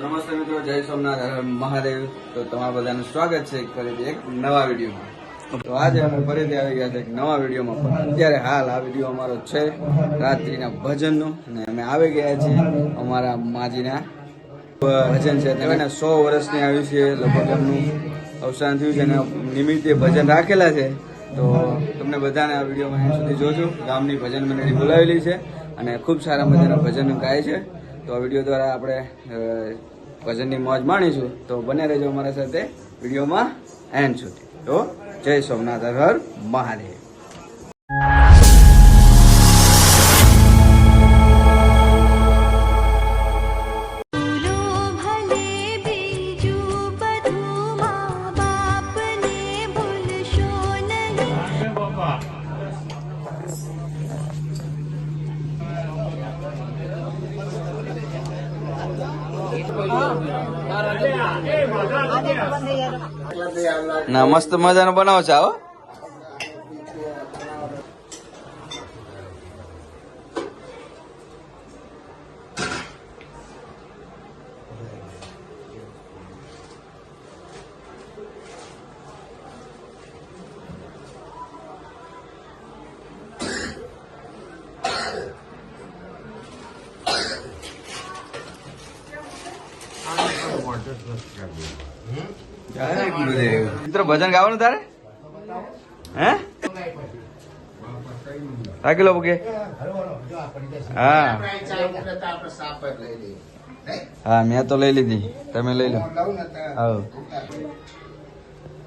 નમસ્તે મિત્રો, જય સોમનાથ મહાદેવ. તો તમારા બધાનું સ્વાગત છે ફરીથી એક નવા વિડીયોમાં. તો આજે અમે ફરીથી આવી ગયા છે એક નવા વિડીયોમાં, પણ અત્યારે હાલ આ વીડિયો અમારો છે રાત્રિના ભજનનો. અને અમે આવી ગયા છીએ અમારા માજીના. ભજન છે તેમને સો વર્ષની આવ્યું છે લગભગ એમનું અવસાન થયું છે અને નિમિત્તે ભજન રાખેલા છે. તો તમને બધાને આ વિડીયોમાં અહીં સુધી જોજો. ગામની ભજન મંડળી બોલાવેલી છે અને ખૂબ સારા મજાના ભજન ગાય છે. તો આ વીડિયો દ્વારા આપણે ભજનની મોજ માણીશું તો બને રહેજો અમારા સાથે વિડીયોમાં એન્ડ સુધી. તો જય સોમનાથ હર મહાદેવ. મસ્ત મજાનો બનાવો છો આવો. મિત્રો ભજન ગાવાનું તારે? હે? રાખી લો કે હા. હા મેં તો લઈ લીધી. તમે લઈ લો.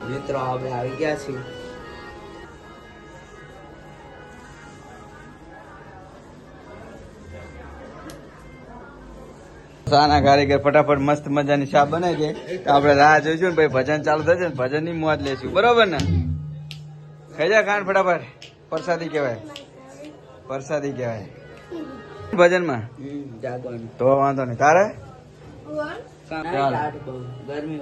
મિત્રો અમે આવી ગયા છીએ. સાના કારીગર ફટાફટ મસ્ત મજાની શા બને છે તો આપણે રાહ જોઈશું ને ભાઈ ભજન ચાલુ થશે ને ભજનની મોજ લેશું. બરોબર ને? ખાઈ જા ખાંડ ફટાફટ. પરસાદી કહેવાય. પરસાદી કહેવાય. ભજનમાં? જાગવાનું. તો વાંધો નહીં. તારે. ગરમી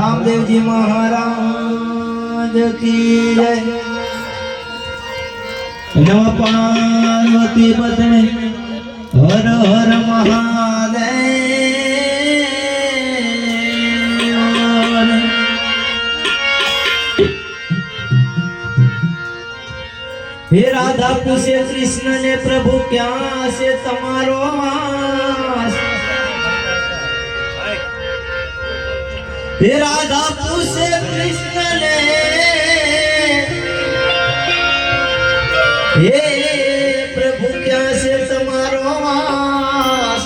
રામદેવજી મહારાજ કી જય નવા પાર્વતી પતને, હર હર મહાદેવ. હે રાધા કુશે કૃષ્ણ ને પ્રભુ, ક્યાં છે તમારો માં હે રાધા પૂછે કૃષ્ણ ને હે પ્રભુ, ક્યાં છે તમારો વાસ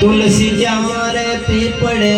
તુલસી ક્યાં રે પીપળે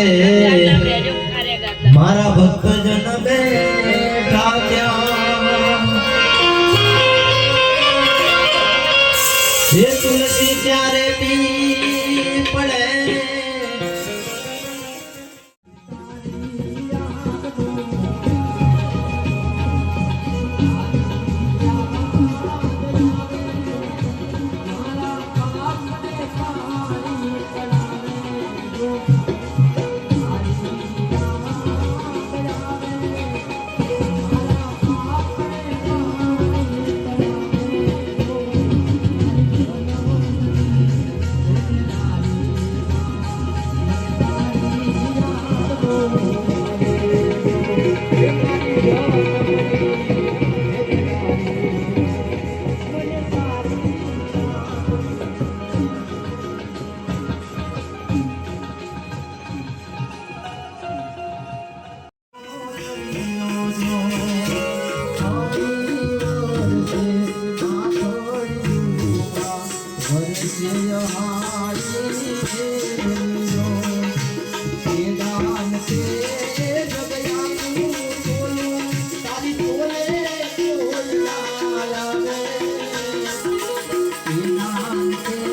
নাম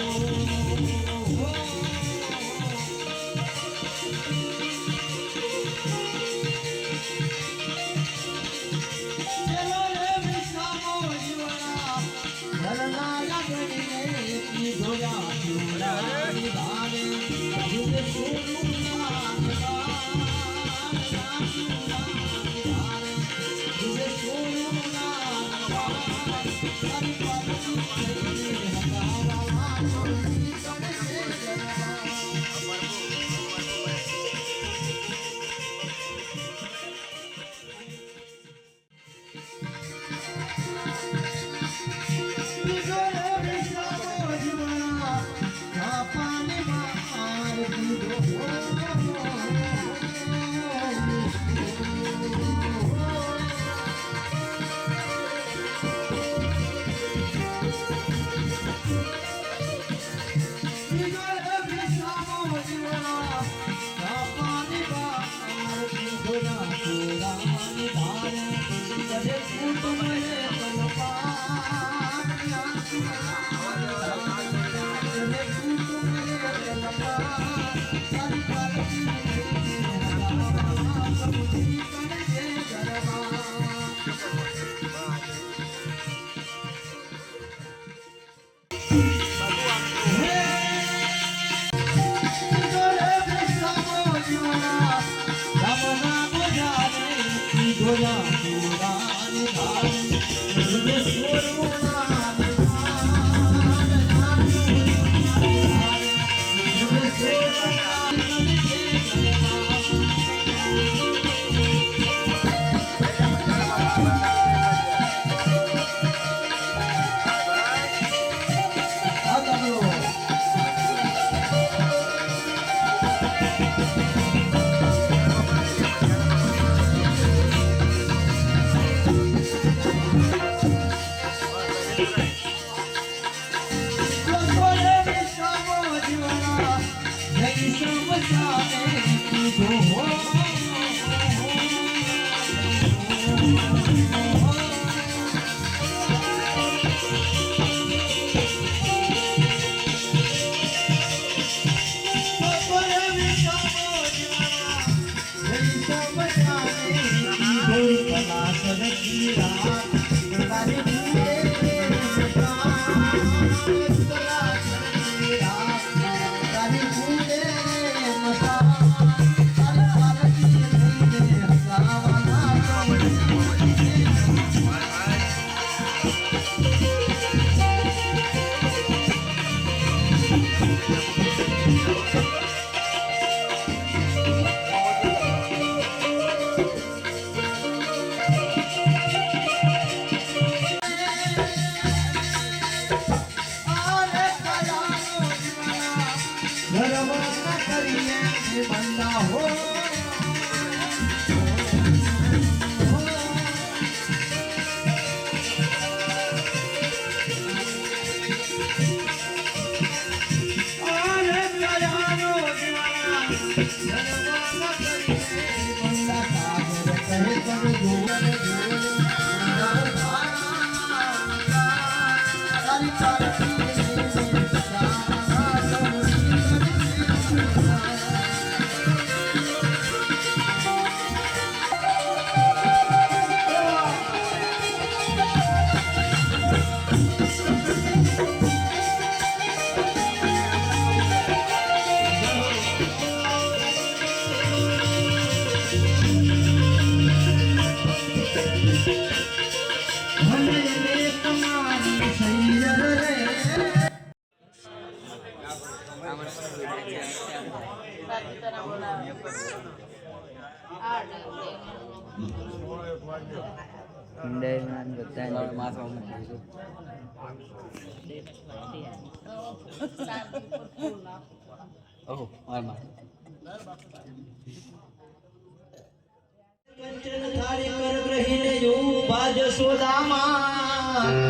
કર ગ્રહી એ ઊભા જશોદામાં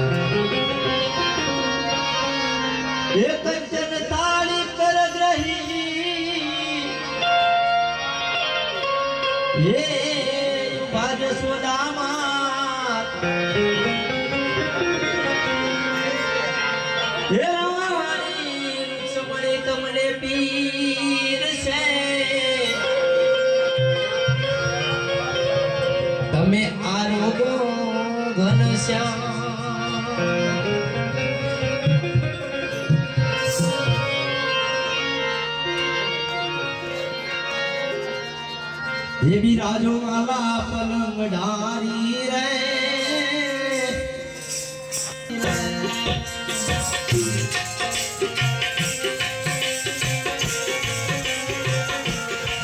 હે પીર છે તમે આરોગો ઘનશ્યામ એ બિરાજો આલા પલંગ ડારી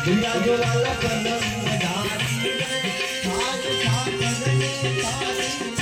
બિરાજો આલા પલંગ ડારી રે સાજ સાગરને તારી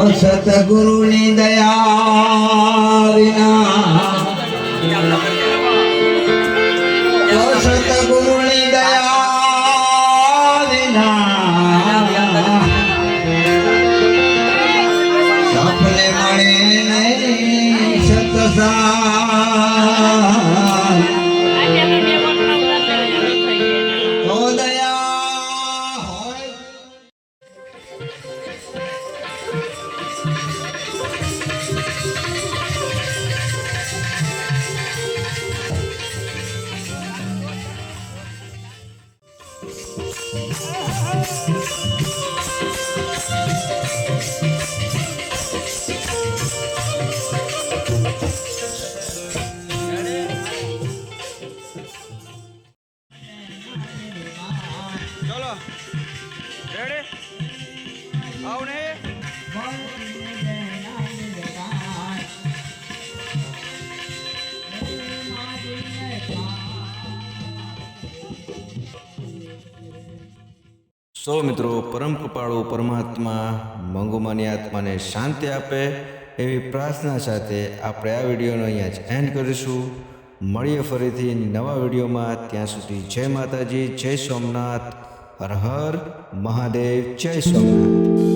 સતગુરુની દયા વિના રેડી સો મિત્રો, પરમ કૃપાળુ પરમાત્મા મંગુમાની આત્માને શાંતિ આપે એવી પ્રાર્થના સાથે આપણે આ વિડીયોનો અહીંયા જ એન્ડ કરીશું. મળીએ ફરીથી નવા વિડીયોમાં. ત્યાં સુધી જય માતાજી, જય સોમનાથ. હર હર મહાદેવ જય સોમનાથ